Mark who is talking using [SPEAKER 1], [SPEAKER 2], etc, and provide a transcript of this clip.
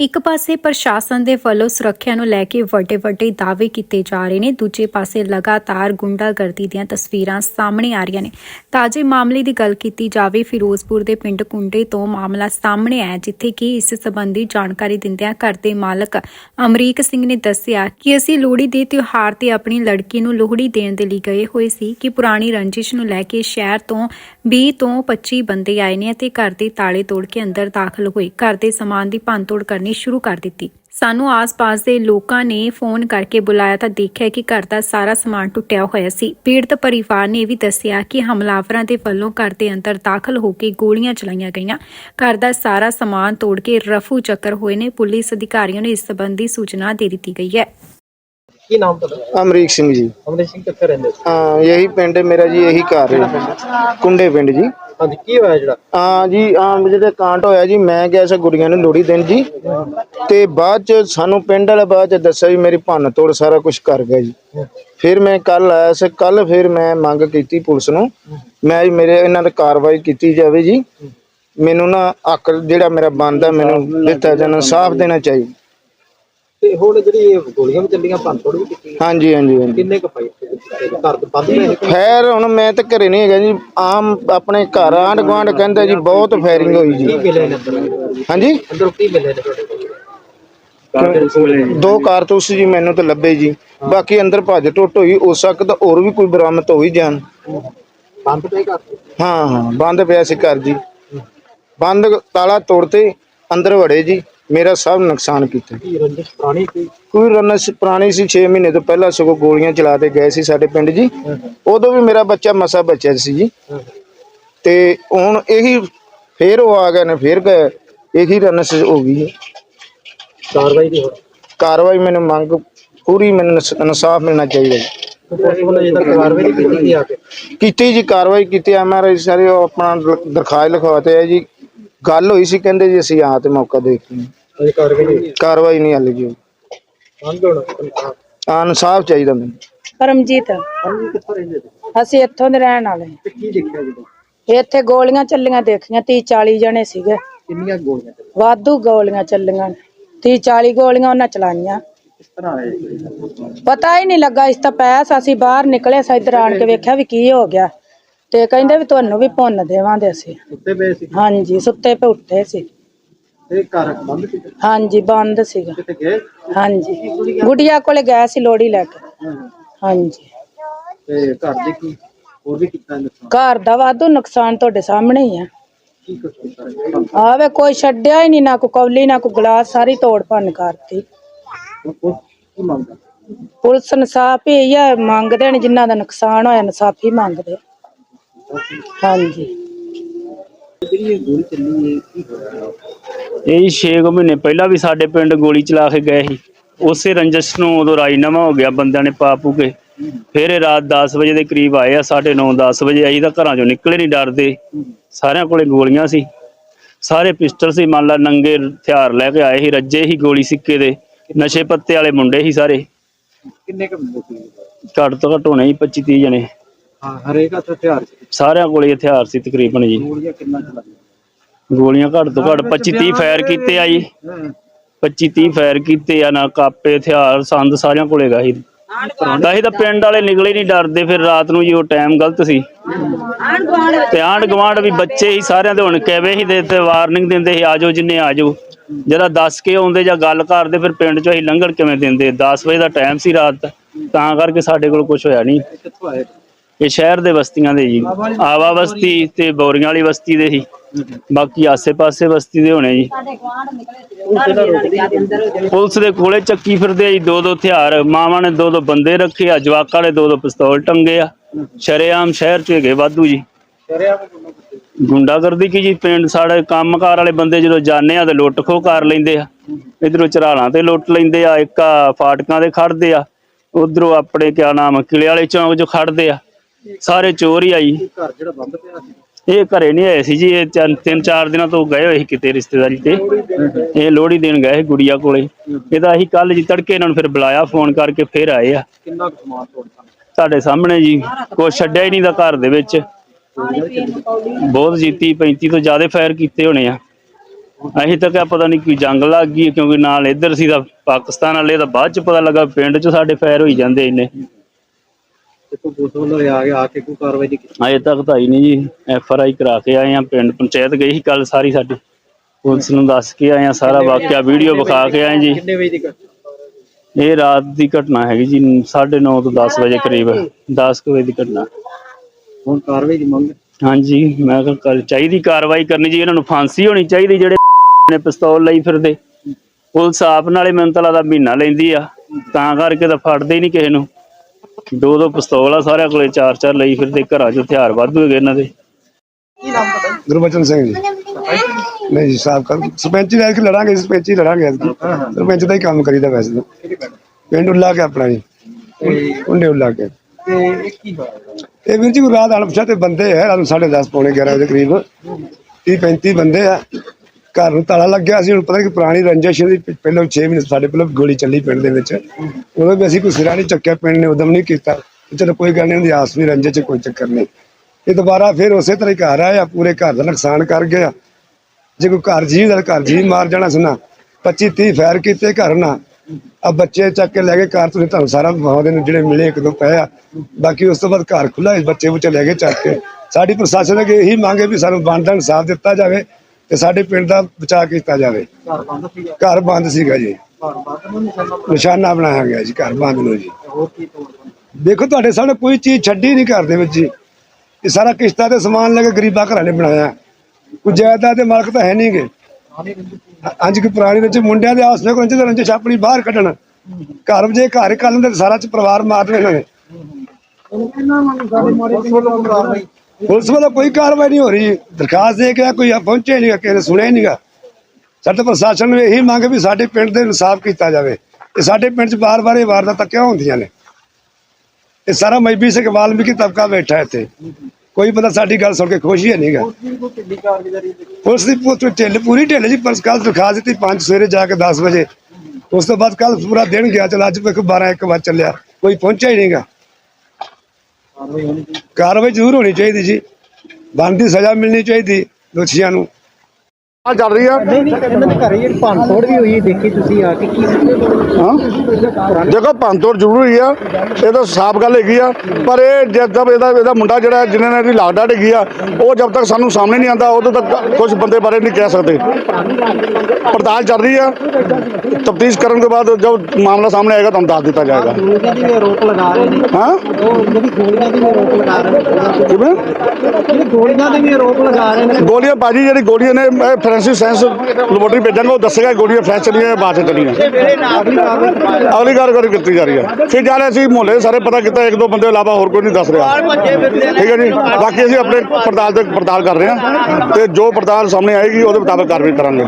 [SPEAKER 1] ਇੱਕ ਪਾਸੇ ਪ੍ਰਸ਼ਾਸਨ ਦੇ ਵੱਲੋਂ ਸੁਰੱਖਿਆ ਨੂੰ ਲੈ ਕੇ ਵੱਡੇ ਵੱਡੇ ਦਾਅਵੇ ਕੀਤੇ ਜਾ ਰਹੇ ਨੇ, ਦੂਜੇ ਪਾਸੇ ਲਗਾਤਾਰ ਗੁੰਡਾਗਰਦੀ ਦੀਆਂ ਤਸਵੀਰਾਂ ਸਾਹਮਣੇ ਆ ਰਹੀਆਂ ਨੇ। ਤਾਜੇ ਮਾਮਲੇ ਦੀ ਗੱਲ ਕੀਤੀ ਜਾਵੇ, ਫਿਰੋਜ਼ਪੁਰ ਦੇ ਪਿੰਡ ਕੁੰਡੇ ਤੋਂ ਮਾਮਲਾ ਸਾਹਮਣੇ ਆਇਆ, ਜਿੱਥੇ ਕਿ ਇਸ ਸੰਬੰਧੀ ਜਾਣਕਾਰੀ ਦਿੰਦਿਆਂ ਘਰ ਦੇ ਮਾਲਕ ਅਮਰੀਕ ਸਿੰਘ ਨੇ ਦੱਸਿਆ ਕਿ ਅਸੀਂ ਲੋਹੜੀ ਦੇ ਤਿਉਹਾਰ ਤੇ ਆਪਣੀ ਲੜਕੀ ਨੂੰ ਲੋਹੜੀ ਦੇਣ ਦੇ ਲਈ ਗਏ ਹੋਏ ਸੀ ਕਿ ਪੁਰਾਣੀ ਰੰਜਿਸ਼ ਨੂੰ ਲੈ ਕੇ ਸ਼ਹਿਰ ਤੋਂ 20 ਤੋਂ 25 ਬੰਦੇ ਆਏ ਨੇ ਅਤੇ ਘਰ ਦੇ ਤਾਲੇ ਤੋੜ ਕੇ ਅੰਦਰ ਦਾਖਲ ਹੋਏ। ਘਰ ਦੇ ਸਮਾਨ ਦੀ ਭੰਨਤੋੜ ਕਰਨੀ ਸ਼ੁਰੂ ਕਰ ਦਿੱਤੀ। ਸਾਨੂੰ ਆਸ-ਪਾਸ ਦੇ ਲੋਕਾਂ ਨੇ ਫੋਨ ਕਰਕੇ ਬੁਲਾਇਆ ਤਾਂ ਦੇਖਿਆ ਕਿ ਘਰ ਦਾ ਸਾਰਾ ਸਮਾਨ ਟੁੱਟਿਆ ਹੋਇਆ ਸੀ। ਪੀੜਤ ਪਰਿਵਾਰ ਨੇ ਇਹ ਵੀ ਦੱਸਿਆ ਕਿ ਹਮਲਾਵਰਾਂ ਦੇ ਵੱਲੋਂ ਘਰ ਦੇ ਅੰਦਰ ਦਾਖਲ ਹੋ ਕੇ ਗੋਲੀਆਂ ਚਲਾਈਆਂ ਗਈਆਂ। ਘਰ ਦਾ ਸਾਰਾ ਸਮਾਨ ਤੋੜ ਕੇ ਰਫੂ ਚੱਕਰ ਹੋਏ ਨੇ। ਪੁਲਿਸ ਅਧਿਕਾਰੀਆਂ ਨੂੰ ਇਸ ਸੰਬੰਧੀ ਸੂਚਨਾ ਦੇ ਦਿੱਤੀ ਗਈ ਹੈ।
[SPEAKER 2] ਕੀ ਨਾਮ ਤੁਹਾਡਾ?
[SPEAKER 3] ਅਮਰੀਕ ਸਿੰਘ ਜੀ।
[SPEAKER 2] ਅਮਰਿਤ ਸਿੰਘ ਕਿੱਥੇ ਰਹਿੰਦੇ ਹੋ?
[SPEAKER 3] ਹਾਂ ਇਹੀ ਪਿੰਡ ਮੇਰਾ ਜੀ ਇਹੀ ਘਰ ਹੈ। ਕੁੰਡੇ ਪਿੰਡ ਜੀ।
[SPEAKER 2] ਹਾਂਜੀ ਕੀ ਹੋਇਆ ਜਿਹੜਾ?
[SPEAKER 3] ਹਾਂ ਜੀ ਆ ਜਿਹੜੇ ਕਾਂਟ ਹੋਇਆ ਜੀ ਮੈਂ ਗਿਆ ਸੀ ਗੁੜੀਆਂ ਨੂੰ ਲੋੜੀ ਦੇਣ ਜੀ। ਤੇ ਬਾਅਦ ਚ ਸਾਨੂੰ ਪਿੰਡ ਵਾਲਾ ਬਾਅਦ ਚ ਦੱਸਿਆ ਜੀ ਮੇਰੀ ਭੰਨ ਤੋੜ ਸਾਰਾ ਕੁਝ ਕਰ ਗਿਆ ਜੀ। ਫਿਰ ਮੈਂ ਕੱਲ ਆਇਆ ਸੀ ਕੱਲ ਫਿਰ ਮੈਂ ਮੰਗ ਕੀਤੀ ਪੁਲਿਸ ਨੂੰ। ਮੈਂ ਮੇਰੇ ਇਹਨਾਂ ਤੇ ਕਾਰਵਾਈ ਕੀਤੀ ਜਾਵੇ ਜੀ। ਮੈਨੂੰ ਨਾ ਹੱਕ ਜਿਹੜਾ ਮੇਰਾ ਬਣਦਾ ਮੈਨੂੰ ਦਿੱਤਾ ਜਾਣਾ ਸਾਫ਼ ਦੇਣਾ ਚਾਹੀਦਾ
[SPEAKER 2] ਤੇ ਹੁਣ ਜਿਹੜੀ ਇਹ ਗੋਲੀਆਂ ਵੀ ਚੱਲੀਆਂ ਭੰਨਤੋੜ ਵੀ ਕੀਤੀ।
[SPEAKER 3] ਹਾਂਜੀ ਹਾਂਜੀ ਹਾਂਜੀ।
[SPEAKER 2] ਕਿੰਨੇ ਕੁ ਪਾਈ ਘਰ ਦੇ ਬੰਦ ਨੇ
[SPEAKER 3] ਖੈਰ ਹੁਣ ਮੈਂ ਤਾਂ ਘਰੇ ਨਹੀਂ ਹੈਗਾ ਜੀ। ਆਮ ਆਪਣੇ ਘਰ ਆਂਢ ਗੁਆਂਢ ਕਹਿੰਦੇ ਜੀ ਬਹੁਤ ਫਾਇਰਿੰਗ ਹੋਈ
[SPEAKER 2] ਕੀ
[SPEAKER 3] ਜੀ
[SPEAKER 2] ਮਿਲੇ ਨੇ? ਅੰਦਰ
[SPEAKER 3] ਹਾਂਜੀ?
[SPEAKER 2] ਅੰਦਰ ਕੀ ਮਿਲੇ ਨੇ? ਤੁਹਾਡੇ ਕੋਲ
[SPEAKER 3] ਦੋ ਕਾਰਤੂਸ ਜੀ ਮੈਨੂੰ ਤਾਂ ਲੱਭੇ ਜੀ। ਬਾਕੀ ਅੰਦਰ ਭੱਜ ਟੁੱਟ ਹੋਈ ਹੋ ਸਕਦਾ ਹੋਰ ਵੀ ਕੋਈ ਬਰਾਮਦ ਹੋ ਹੀ ਜਾਣ।
[SPEAKER 2] ਬੰਦ ਪਏ ਘਰ?
[SPEAKER 3] ਹਾਂ ਹਾਂ ਬੰਦ ਪਿਆ ਸੀ ਘਰ ਜੀ। ਬੰਦ ਤਾਲਾ ਤੋੜਤੇ ਅੰਦਰ ਵੜੇ ਜੀ। ਮੇਰਾ ਸਭ ਨੁਕਸਾਨ ਕੀਤਾ।
[SPEAKER 2] ਕੀ ਰੰਜਿਸ਼ ਪੁਰਾਣੀ ਕੋਈ
[SPEAKER 3] ਕੋਈ ਰਨਸ ਪੁਰਾਣੀ ਸੀ 6 ਮਹੀਨੇ ਤੋਂ ਪਹਿਲਾਂ ਸਗੋਂ ਗੋਲੀਆਂ ਚਲਾ ਕੇ ਗਏ ਸੀ ਸਾਡੇ ਪਿੰਡ ਜੀ। ਉਦੋਂ ਵੀ ਮੇਰਾ ਬੱਚਾ ਮਸਾ ਬਚਿਆ ਸੀ ਜੀ। ਤੇ ਹੁਣ ਇਹੀ ਫੇਰ ਉਹ ਆ ਗਏ ਨੇ ਫੇਰ ਗਏ ਇਹੀ ਰਨਸ ਹੋ ਗਈ ਹੈ।
[SPEAKER 2] ਕਾਰਵਾਈ ਦੀ
[SPEAKER 3] ਕਾਰਵਾਈ ਮੈਨੂੰ ਮੰਗ ਪੂਰੀ ਮੈਨੂੰ ਇਨਸ- ਇਨਸਾਫ ਮਿਲਣਾ ਚਾਹੀਦਾ ਜੀ।
[SPEAKER 2] ਕੀਤੀ
[SPEAKER 3] ਜੀ ਕਾਰਵਾਈ ਕੀਤੀ ਐਮਆਰਆਈ ਸਾਰੇ ਆਪਣਾ ਦਰਖਾਸਤ ਲਿਖਵਾਤੇ ਹੈ ਜੀ। ਗੱਲ ਹੋਈ ਸੀ ਕਹਿੰਦੇ ਜੀ ਅਸੀਂ ਆ ਤੇ ਮੌਕਾ
[SPEAKER 2] ਅਜੇ ਕਾਰਵਾਈ ਨਹੀਂ। ਹੋਈ
[SPEAKER 3] ਕਾਰਵਾਈ ਨਹੀਂ ਹਾਲੇ ਜੀ।
[SPEAKER 2] ਬੰਦ ਹੋਣਾ
[SPEAKER 3] ਆ ਇਨਸਾਫ ਚਾਹੀਦਾ ਮੈਨੂੰ।
[SPEAKER 4] ਪਰਮਜੀਤ।
[SPEAKER 2] ਹਾਂਜੀ ਕਿੱਥੋਂ ਰਹਿੰਦੇ ਤੇ
[SPEAKER 4] ਅਸੀਂ ਇੱਥੋਂ ਦੇ ਰਹਿਣ ਵਾਲੇ ਹਾਂ।
[SPEAKER 2] ਤੇ ਕੀ ਦੇਖਿਆ ਜਦੋਂ
[SPEAKER 4] ਇੱਥੇ ਗੋਲੀਆਂ ਚੱਲੀਆਂ ਦੇਖੀਆਂ 30 40 ਜਣੇ ਸੀਗੇ।
[SPEAKER 2] ਕਿੰਨੀਆਂ ਗੋਲੀਆਂ ਚੱਲੀਆਂ?
[SPEAKER 4] ਵਾਧੂ ਗੋਲੀਆਂ ਚੱਲੀਆਂ 30 40 ਗੋਲੀਆਂ ਉਹਨਾਂ ਚਲਾਈਆਂ।
[SPEAKER 2] ਕਿਸ ਤਰ੍ਹਾਂ ਆਏ
[SPEAKER 4] ਪਤਾ ਹੀ ਨਹੀਂ ਲੱਗਾ ਇਸ ਤਾਂ ਪੈਸ ਅਸੀਂ ਬਾਹਰ ਨਿਕਲੇ ਸਾਂ ਇੱਧਰ ਆਣ ਕੇ ਵੇਖਿਆ ਵੀ ਕੀ ਹੋ ਗਿਆ। ਤੇ ਕਹਿੰਦੇ ਵੀ ਤੁਹਾਨੂੰ ਵੀ ਭੁੰਨ ਦੇਵਾਂਗੇ ਅਸੀਂ।
[SPEAKER 2] ਉੱਤੇ ਪਏ ਸੀ?
[SPEAKER 4] ਹਾਂਜੀ ਸੁੱਤੇ ਪੇ ਉੱਠੇ ਸੀ।
[SPEAKER 2] ਤੇ ਘਰ ਬੰਦ ਕੀਤੇ?
[SPEAKER 4] ਹਾਂਜੀ ਬੰਦ ਸੀਗਾ।
[SPEAKER 2] ਕਿਤੇ ਗਏ?
[SPEAKER 4] ਹਾਂਜੀ। ਗੁੜੀਆ ਕੋਲੇ ਗਏ ਸੀ ਲੋੜੀ ਲੈ ਕੇ। ਹਾਂਜੀ।
[SPEAKER 2] ਤੇ ਘਰ ਦੇ ਕੀ ਹੋਰ ਵੀ ਕੀਤਾ ਨੁਕਸਾਨ?
[SPEAKER 4] ਘਰ ਦਾ ਵਾਧੂ ਨੁਕਸਾਨ ਤੁਹਾਡੇ ਸਾਹਮਣੇ ਹੀ ਆ।
[SPEAKER 2] ਕੀ ਕੁਛ ਕੀਤਾ
[SPEAKER 4] ਆਵੇ ਕੋਈ ਛੱਡਿਆ ਹੀ ਨਹੀਂ ਨਾ ਕੋ ਕੌਲੀ ਨਾ ਕੋ ਗਲਾਸ ਸਾਰੀ ਤੋੜ ਭੰਨ ਕਰਤੀ।
[SPEAKER 2] ਹੁਣ ਪੁਲਿਸ ਕੀ ਮੰਗਦਾ?
[SPEAKER 4] ਪੁਲਿਸ ਇਨਸਾਫ ਹੀ ਆ ਮੰਗਦੇ ਨੇ ਜਿਨ੍ਹਾਂ ਦਾ ਨੁਕਸਾਨ ਹੋਇਆ ਇਨਸਾਫ ਹੀ ਮੰਗਦੇ। ਹਾਂਜੀ
[SPEAKER 2] ਜਿਹੜੀ ਇਹ ਗੋਲੀ ਚੱਲੀ ਹੈ ਕੀ ਹੋਇਆ
[SPEAKER 5] ਇਹ 6 ਮਹੀਨੇ ਪਹਿਲਾਂ ਵੀ ਸਾਡੇ ਪਿੰਡ ਗੋਲੀ ਚਲਾ ਕੇ ਗਏ ਸੀ। ਉਸੇ ਰੰਜਸ ਨੂੰ ਉਦੋਂ ਰਾਜੀਨਾਮਾ ਹੋ ਗਿਆ ਬੰਦਿਆਂ ਨੇ ਪਾ ਪੂ ਕੇ। ਫਿਰ ਇਹ ਰਾਤ 10 ਵਜੇ ਦੇ ਕਰੀਬ ਆਏ ਆ 9:30 10 ਵਜੇ ਅਸੀਂ ਤਾਂ ਘਰਾਂ ਚੋਂ ਨਿਕਲੇ ਨਹੀਂ ਡਰਦੇ। ਸਾਰਿਆਂ ਕੋਲੇ ਗੋਲੀਆਂ ਸੀ। ਸਾਰੇ ਪਿਸਟਲ ਸੀ ਮੰਨ ਲਾ ਨੰਗੇ ਹਥਿਆਰ ਲੈ ਕੇ ਆਏ ਸੀ ਰੱਜੇ ਹੀ ਗੋਲੀ ਸਿੱਕੇ ਦੇ। ਨਸ਼ੇ ਪੱਤੇ ਵਾਲੇ ਮੁੰਡੇ ਸੀ ਸਾਰੇ।
[SPEAKER 2] ਕਿੰਨੇ ਕੁ ਬੰਦੇ ਸੀ?
[SPEAKER 5] ਘੱਟ ਤੋਂ ਘੱਟ ਹੋਣੇ ਸੀ 25 30 ਜਣੇ।
[SPEAKER 2] ਹਾਂ ਹਰੇਕ ਹੱਥ ਹਥਿਆਰ ਸੀ।
[SPEAKER 5] ਸਾਰਿਆਂ ਕੋਲੇ ਹਥਿਆਰ ਸੀ ਤਕਰੀਬਨ ਜੀ।
[SPEAKER 2] ਗੋਲੀਆਂ ਕਿੰਨਾ ਚਲਾਈਆਂ
[SPEAKER 5] ਗੋਲੀਆਂ ਘੱਟ ਤੋਂ ਘੱਟ 25 30 ਫਾਇਰ ਕੀਤੇ ਆ ਜੀ। 25 30 ਫਾਇਰ ਕੀਤੇ ਆ ਨਾ ਕਾਪੇ ਹਥਿਆਰ ਸੰਦ ਸਾਰਿਆਂ ਕੋਲੇ ਗਾ ਸੀ। ਤਾਂ ਹੀ ਤਾਂ ਪਿੰਡ ਵਾਲੇ ਨਿਕਲੇ ਨਹੀਂ ਡਰਦੇ ਫਿਰ ਰਾਤ ਨੂੰ ਜੀ ਉਹ ਟਾਈਮ ਗਲਤ ਸੀ। ਤੇ ਆਂਢ ਗਵਾਂਢ ਵੀ ਬੱਚੇ ਹੀ ਸਾਰਿਆਂ ਦੇ ਹੁਣ ਕਹਿਵੇ ਹੀ ਦੇ ਤੇ ਵਾਰਨਿੰਗ ਦਿੰਦੇ ਸੀ ਆਜੋ ਜਿੰਨੇ ਆਜੋ ਜਰਾ ਦੱਸ ਕੇ ਆਉਂਦੇ ਜਾਂ ਗੱਲ ਕਰਦੇ ਫਿਰ ਪਿੰਡ ਚੋਂ ਅਸੀਂ ਲੰਘਣ ਕਿਵੇਂ ਦਿੰਦੇ? 10 ਵਜੇ ਦਾ ਟਾਈਮ ਸੀ ਰਾਤ ਦਾ ਤਾਂ ਕਰਕੇ ਸਾਡੇ ਕੋਲ ਕੁਝ ਹੋਇਆ ਨਹੀਂ
[SPEAKER 2] ਕਿੱਥੋਂ ਆਏ।
[SPEAKER 5] ਇਹ ਸ਼ਹਿਰ ਦੇ ਬਸਤੀਆਂ ਦੇ ਜੀ। ਆਵਾ ਬਸਤੀ ਤੇ ਬੋਰੀਆਂ ਵਾਲੀ ਬਸਤੀ ਦੇ ਸੀ ਬਾਕੀ ਆਸੇ-ਪਾਸੇ ਬਸਤੀ ਦੇ ਹੋਣੇ ਜੀ। ਪੁਲਿਸ ਦੇ ਕੋਲੇ ਚੱਕੀ ਫਿਰਦੇ ਆ ਜੀ ਦੋ ਦੋ ਹਥਿਆਰ। ਮਾਵਾਂ ਨੇ ਦੋ ਦੋ ਬੰਦੇ ਰੱਖੇ ਆ ਜਵਾਕਾਂ ਵਾਲੇ ਦੋ ਦੋ ਪਿਸਤੌਲ ਟੰਗੇ ਆ। ਸ਼ਰੇਆਮ ਸ਼ਹਿਰ ਚ ਹੈਗੇ ਵਾਧੂ ਜੀ।
[SPEAKER 2] ਨੂੰ
[SPEAKER 5] ਗੁੰਡਾਗਰਦੀ ਕੀ ਜੀ ਪਿੰਡ ਸਾਡੇ ਕੰਮਕਾਰ ਵਾਲੇ ਬੰਦੇ ਜਦੋਂ ਜਾਂਦੇ ਆ ਤੇ ਲੁੱਟ ਖੋ ਕਰ ਲੈਂਦੇ ਆ। ਇਧਰੋਂ ਚਰਾਲਾਂ ਤੇ ਲੁੱਟ ਲੈਂਦੇ ਆ ਇੱਕ ਆ ਫਾਟਕਾਂ ਦੇ ਖੜਦੇ ਆ। ਉਧਰੋਂ ਆਪਣੇ ਕਿਆ ਨਾਮ ਕਿਲੇ ਵਾਲੇ ਚੌਂਕ 'ਚ ਖੜਦੇ ਆ। ਸਾਰੇ ਚੋਰ ਹੀ ਆ ਜੀ
[SPEAKER 2] ਘਰ ਜਿਹੜਾ ਬੰਦ ਪਿਆ ਸੀ?
[SPEAKER 5] ਇਹ ਘਰੇ ਨਹੀਂ ਆਏ ਸੀ ਜੀ ਇਹ ਤਿੰਨ ਚਾਰ ਦਿਨਾਂ ਤੋਂ ਗਏ ਹੋਏ ਸੀ ਕਿਤੇ ਰਿਸ਼ਤੇਦਾਰੀ ਤੇ। ਇਹ ਲੋਹੜੀ ਦੇਣ ਗਏ ਸੀ ਗੁੜੀਆ ਕੋਲੇ। ਇਹਦਾ ਅਸੀਂ ਕੱਲ ਜੀ ਤੜਕੇ ਇਹਨਾਂ ਨੂੰ ਫਿਰ ਬੁਲਾਇਆ ਫੋਨ ਕਰਕੇ ਫਿਰ ਆਏ ਆ।
[SPEAKER 2] ਕਿੰਨਾ ਕੁ ਸਮਾਨ ਤੋੜਤਾ
[SPEAKER 5] ਤੁਹਾਡੇ ਸਾਹਮਣੇ? ਜੀ ਕੁਛ ਛੱਡਿਆ ਹੀ ਨਹੀਂ ਦਾ ਘਰ ਦੇ ਵਿੱਚ। ਬਹੁਤ ਜੀਤੀ 35 ਤੋਂ ਜ਼ਿਆਦਾ ਫਾਇਰ ਕੀਤੇ ਹੋਣੇ ਆ। ਅਸੀਂ ਤਾਂ ਕਿਹਾ ਪਤਾ ਨਹੀਂ ਕੋਈ ਜੰਗ ਲੱਗ ਗਈ ਕਿਉਂਕਿ ਨਾਲ ਇੱਧਰ ਸੀ ਤਾਂ ਪਾਕਿਸਤਾਨ ਵਾਲੇ ਤਾਂ ਬਾਅਦ ਚ ਪਤਾ ਲੱਗਾ ਪਿੰਡ ਚ ਸਾਡੇ ਫਾਇਰ ਹੋਈ ਜਾਂਦੇ ਇੰਨੇ।
[SPEAKER 2] ਤੇ ਕੋਈ ਪੁਲਿਸ ਵੱਲੋਂ ਆ ਗਿਆ ਆ ਕੇ ਕੋਈ ਕਾਰਵਾਈ ਨਹੀਂ ਕੀਤੀ।
[SPEAKER 5] ਅਜੇ ਤੱਕ ਤਾਂ ਆਈ ਨਹੀਂ ਜੀ। ਐਫ ਆਰ ਆਈ ਕਰਾ ਕੇ ਆਏ ਆ ਪਿੰਡ ਪੰਚਾਇਤ ਗਈ ਸੀ ਕੱਲ ਸਾਰੀ ਸਾਡੀ। ਪੁਲਿਸ ਨੂੰ ਦੱਸ ਕੇ ਆਏ ਆ ਸਾਰਾ ਵਾਕਿਆ ਵੀਡੀਓ ਵਿਖਾ ਕੇ ਆਏ ਜੀ।
[SPEAKER 2] ਕਿੰਨੇ ਵਜੇ ਦੀ ਘਟਨਾ?
[SPEAKER 5] ਇਹ ਰਾਤ ਦੀ ਘਟਨਾ ਹੈਗੀ ਜੀ 9:30 ਤੋਂ 10 ਵਜੇ ਕਰੀਬ। 10 ਕੁ ਵਜੇ ਦੀ ਘਟਨਾ।
[SPEAKER 2] ਹੁਣ ਕਾਰਵਾਈ ਦੀ ਮੰਗ
[SPEAKER 5] ਹਾਂਜੀ ਮੈਂ ਕਿਹਾ ਕੱਲ ਚਾਹੀਦੀ ਕਾਰਵਾਈ ਕਰਨੀ ਜੀ ਇਹਨਾਂ ਨੂੰ ਫਾਂਸੀ ਹੋਣੀ ਚਾਹੀਦੀ ਜਿਹੜੇ ਨੇ ਪਿਸਤੌਲ ਲਈ ਫਿਰਦੇ। ਪੁਲਿਸ ਆਪ ਨਾਲੇ ਮੈਨੂੰ ਤਾਂ ਲੱਗਦਾ ਮਹੀਨਾ ਲੈਂਦੀ ਆ। ਤਾਂ ਕਰਕੇ ਤਾਂ ਫੜਦੇ ਹੀ ਨਹੀਂ ਕਿਸੇ ਨੂੰ। ਦੋ ਦੋ ਪਿਸਤੌਲ ਆ ਸਾਰਿਆਂ ਕੋਲੇ, ਚਾਰ ਚਾਰ ਲਈ ਫਿਰਦੇ, ਘਰਾਂ 'ਚ ਹਥਿਆਰ ਵਾਧੂ ਹੈਗੇ ਇਹਨਾਂ ਦੇ।
[SPEAKER 6] ਗੁਰਬਚਨ ਸਿੰਘ ਜੀ। ਨਹੀਂ ਜੀ ਸਾਹਿਬ ਕਰ, ਸਰਪੰਚੀ ਲੈ ਕੇ ਲੜਾਂਗੇ ਸਰਪੰਚੀ ਲੜਾਂਗੇ ਐਤਕੀ। ਸਰਪੰਚ ਦਾ ਹੀ ਕੰਮ ਕਰੀਦਾ ਵੈਸੇ ਤਾਂ। ਪਿੰਡ ਉੱਲਾ ਕੇ ਆਪਣਾ ਜੀ। ਉਹਨੇ ਉੱਲਾ ਕੇ।
[SPEAKER 2] ਤੇ ਇਹ ਕੀ ਹੋਇਆ
[SPEAKER 6] ਇਹ ਵੀਰ ਜੀ ਰਾਤ ਅਣਪਛਾਤੇ ਬੰਦੇ ਹੈ ਰਾਤ ਨੂੰ 10:30 ਪੌਣੇ 11 ਵਜੇ ਕਰੀਬ। 30 35 ਬੰਦੇ ਆ। ਘਰ ਨੂੰ ਤਾਲਾ ਲੱਗਿਆ ਸੀ, ਹੁਣ ਪਤਾ ਕਿ ਪੁਰਾਣੀ ਰੰਜਿਸ਼ ਦੀ ਪਹਿਲਾਂ 6 ਮਹੀਨੇ ਸਾਡੇ ਪਹਿਲਾਂ ਗੋਲੀ ਚੱਲੀ ਪਿੰਡ ਦੇ ਵਿੱਚ। ਉਦੋਂ ਵੀ ਅਸੀਂ ਕੋਈ ਸਿਰਾ ਨਹੀਂ ਚੱਕਿਆ, ਪਿੰਡ ਨੇ ਉਦਮ ਨਹੀਂ ਕੀਤਾ। ਚਲੋ ਕੋਈ ਗੱਲ ਨਹੀਂ ਹੁੰਦੀ ਆਸ ਵੀ ਰੰਜਿਸ਼ ਚ ਕੋਈ ਚੱਕਰ ਨਹੀਂ। ਇਹ ਦੁਬਾਰਾ ਫਿਰ ਉਸੇ ਤਰ੍ਹਾਂ ਹੀ ਘਰ ਆਇਆ, ਪੂਰੇ ਘਰ ਦਾ ਨੁਕਸਾਨ ਕਰ ਗਿਆ। ਜੇ ਕੋਈ ਘਰ ਜੀ ਦਾ, ਘਰ ਜੀ ਮਾਰ ਜਾਣਾ ਸੀ ਨਾ 25 30 ਫਾਇਰ ਕੀਤੇ ਘਰ ਨਾ ਆ ਬੱਚੇ ਚੱਕ ਕੇ ਲੈ ਗਏ ਘਰ, ਤੁਸੀਂ ਤੁਹਾਨੂੰ ਸਾਰਾ ਵਿਖਾਉਂਦੇ ਨੇ, ਜਿਹੜੇ ਮਿਲੇ ਇੱਕ ਦੋ ਪਏ ਬਾਕੀ ਉਸ ਤੋਂ ਬਾਅਦ ਘਰ ਖੁੱਲਾ ਬੱਚੇ ਬੁੱਚੇ ਲੈ ਗਏ ਚੱਕ ਕੇ। ਸਾਡੀ ਪ੍ਰਸ਼ਾਸਨ ਅੱਗੇ ਇਹੀ ਮੰਗ ਹੈ ਵੀ ਸਾਨੂੰ ਬਣਦਾ ਇਨਸਾਫ ਦਿੱਤਾ ਜਾਵੇ। ਤੇ ਸਾਡੇ ਪਿੰਡ ਦਾ ਬਚਾਅ ਕੀਤਾ ਜਾਵੇ।
[SPEAKER 2] ਘਰ ਬੰਦ ਸੀਗਾ?
[SPEAKER 6] ਘਰ ਬੰਦ ਸੀਗਾ ਜੀ।
[SPEAKER 2] ਘਰ ਬੰਦ ਨੂੰ ਨਿਸ਼ਾਨਾ
[SPEAKER 6] ਨਿਸ਼ਾਨਾ ਬਣਾਇਆ ਗਿਆ ਜੀ ਘਰ ਬੰਦ ਨੂੰ ਜੀ।
[SPEAKER 2] ਹੋਰ ਕੀ ਤੋੜ
[SPEAKER 6] ਦੇਖੋ ਤੁਹਾਡੇ ਸਾਹਮਣੇ ਕੋਈ ਚੀਜ਼ ਛੱਡੀ ਨਹੀਂ ਘਰ ਦੇ ਵਿੱਚ ਜੀ। ਇਹ ਸਾਰਾ ਕਿਸ਼ਤਾਂ ਤੇ ਸਮਾਨ ਲੈ ਕੇ ਗਰੀਬਾਂ ਘਰਾਂ ਨੇ ਬਣਾਇਆ। ਕੋਈ ਜਾਇਦਾਦ ਦੇ ਮਾਲਕ ਤਾਂ ਹੈ ਨਹੀਂਗੇ ਅੱਜ ਕੀ ਪੁਰਾਣੀ ਵਿੱਚ ਮੁੰਡਿਆਂ ਦੇ ਆਸਨੇ ਕੋਲ ਤੇ ਰੰਜੇ ਛਾਪਣੀ ਬਾਹਰ ਕੱਢਣ। ਘਰ ਜੇ ਘਰ ਲੈਂਦੇ ਤਾਂ ਸਾਰਾ ਚ ਪਰਿਵਾਰ ਮਾਰ ਦੇਣਾ ਨੇ
[SPEAKER 2] ਵੱਲੋਂ ਕੋਈ ਕਾਰਵਾਈ
[SPEAKER 6] ਪੁਲਿਸ ਵੱਲੋਂ ਕੋਈ ਕਾਰਵਾਈ ਨਹੀਂ ਹੋ ਰਹੀ। ਦਰਖਾਸਤ ਦੇ ਕੇ ਕੋਈ ਪਹੁੰਚੇ ਨਹੀਂ ਕਿਸੇ ਨੇ ਸੁਣਿਆ ਨਹੀਂਗਾ ਸਾਡੇ ਪ੍ਰਸ਼ਾਸਨ ਨੂੰ ਇਹੀ ਮੰਗ ਵੀ ਸਾਡੇ ਪਿੰਡ ਦੇ ਇਨਸਾਫ ਕੀਤਾ ਜਾਵੇ। ਇਹ ਸਾਡੇ ਪਿੰਡ 'ਚ ਬਾਰ-ਬਾਰ ਇਹ ਵਾਰਦਾਤਾਂ ਕਿਉਂ ਹੁੰਦੀਆਂ ਨੇ? ਇਹ ਸਾਰਾ ਮਜਬੀ ਸਿੰਘ ਵਾਲਮੀਕੀ ਤਬਕਾ ਬੈਠਾ ਇੱਥੇ। ਕੋਈ ਬੰਦਾ ਸਾਡੀ ਗੱਲ ਸੁਣ ਕੇ ਖੁਸ਼ ਹੀ ਨਹੀਂਗਾ
[SPEAKER 2] ਕੀ
[SPEAKER 6] ਪੁਲਿਸ ਦੀ ਪੁੱਤ ਢਿੱਲ ਪੂਰੀ ਢਿੱਲ ਜੀ ਪਰ ਕੱਲ ਦਰਖਾਸਤ ਦਿੱਤੀ 5 ਸਵੇਰੇ ਜਾ ਕੇ 10 ਵਜੇ। ਉਸ ਤੋਂ ਬਾਅਦ ਕੱਲ ਪੂਰਾ ਦਿਨ ਗਿਆ, ਚਲ ਅੱਜ ਵੇਖੋ 12 1 ਵਜੇ ਚੱਲਿਆ। ਕੋਈ ਪਹੁੰਚਿਆ ਹੀ ਨਹੀਂਗਾ
[SPEAKER 2] ਕਾਰਵਾਈ
[SPEAKER 6] ਜ਼ਰੂਰ ਹੋਣੀ ਚਾਹੀਦੀ ਜੀ। ਬਣਦੀ ਸਜ਼ਾ ਮਿਲਣੀ ਚਾਹੀਦੀ ਦੋਸ਼ੀਆਂ ਨੂੰ।
[SPEAKER 7] ਆ ਚੱਲ ਰਹੀ ਆ।
[SPEAKER 2] ਨਹੀਂ ਨਹੀਂ ਇਹਨਾਂ ਦੇ ਘਰੇ ਇੱਕ ਭੰਨ ਤੋੜ ਵੀ ਹੋਈ ਦੇਖੀ ਤੁਸੀਂ ਆ ਕੇ ਕੀ
[SPEAKER 7] ਹਾਂ? ਦੇਖੋ ਭੰਤੋੜ ਜ਼ਰੂਰੀ ਆ। ਇਹ ਤਾਂ ਸਾਫ਼ ਗੱਲ ਹੈਗੀ ਆ। ਪਰ ਇਹ ਜਦ ਇਹਦਾ ਇਹਦਾ ਮੁੰਡਾ ਜਿਹੜਾ ਜਿਹਨੇ ਨੇ ਇਹਦੀ ਲਾਗਡਾ ਡਿੱਗੀ ਆ ਉਹ ਜਦ ਤੱਕ ਸਾਨੂੰ ਸਾਹਮਣੇ ਨਹੀਂ ਆਂਦਾ ਉਦੋਂ ਤੱਕ ਕੁਝ ਬੰਦੇ ਬਾਰੇ ਨਹੀਂ ਕਹਿ ਸਕਦੇ। ਪੜਤਾਲ ਚੱਲ ਰਹੀ ਆ। ਤਫਤੀਸ਼ ਕਰਨ ਤੋਂ ਬਾਅਦ ਜਦ ਮਾਮਲਾ ਸਾਹਮਣੇ ਆਏਗਾ ਤੁਹਾਨੂੰ ਦੱਸ ਦਿੱਤਾ ਜਾਏਗਾ।
[SPEAKER 2] ਗੋਲੀਆਂ ਦੀ ਵੀ ਆਰੋਪ ਲਗਾ ਰਹੇ ਨੇ।
[SPEAKER 7] ਹਾਂ?
[SPEAKER 2] ਉਹ ਜਿਹੜੀ ਗੋਲੀਆਂ ਦੀ ਵੀ ਆਰੋਪ ਲਗਾ ਰਹੇ ਨੇ।
[SPEAKER 7] ਕਿਵੇਂ?
[SPEAKER 2] ਜਿਹੜੇ ਗੋਲੀਆਂ ਦੇ ਵੀ ਆਰੋਪ ਲਗਾ ਰਹੇ ਨੇ।
[SPEAKER 7] ਗੋਲੀਆਂ ਬਾਜੀ ਜਿਹੜੀ ਗੋਲੀਆਂ ਨੇ ਫ੍ਰੈਂਸਿਸ ਸਾਇੰਸ ਲੈਬੋਰਟਰੀ ਭੇਜਾਂਗਾ, ਉਹ ਦੱਸੇਗਾ ਗੋਲੀਆਂ ਫ੍ਰੈਂਚ ਚਲੀਆਂ ਬਾਅਦ ਚ ਚਲੀਆਂ। ਅਗਲੀ ਕਾਰਵਾਈ ਕੀਤੀ ਜਾ ਰਹੀ ਹੈ। ਫਿਰ ਜਾ ਰਹੇ ਅਸੀਂ ਮੁਹੱਲੇ, ਸਾਰੇ ਪਤਾ ਕੀਤਾ, ਇੱਕ ਦੋ ਬੰਦੇ ਇਲਾਵਾ ਹੋਰ ਕੋਈ ਨਹੀਂ ਦੱਸ ਰਿਹਾ। ਠੀਕ ਹੈ ਜੀ? ਬਾਕੀ ਅਸੀਂ ਆਪਣੇ ਪੜਤਾਲ ਤੇ ਪੜਤਾਲ ਕਰ ਰਹੇ ਹਾਂ ਤੇ ਜੋ ਪੜਤਾਲ ਸਾਹਮਣੇ ਆਏਗੀ, ਉਹਦੇ ਮੁਤਾਬਕ ਕਾਰਵਾਈ ਕਰਾਂਗੇ।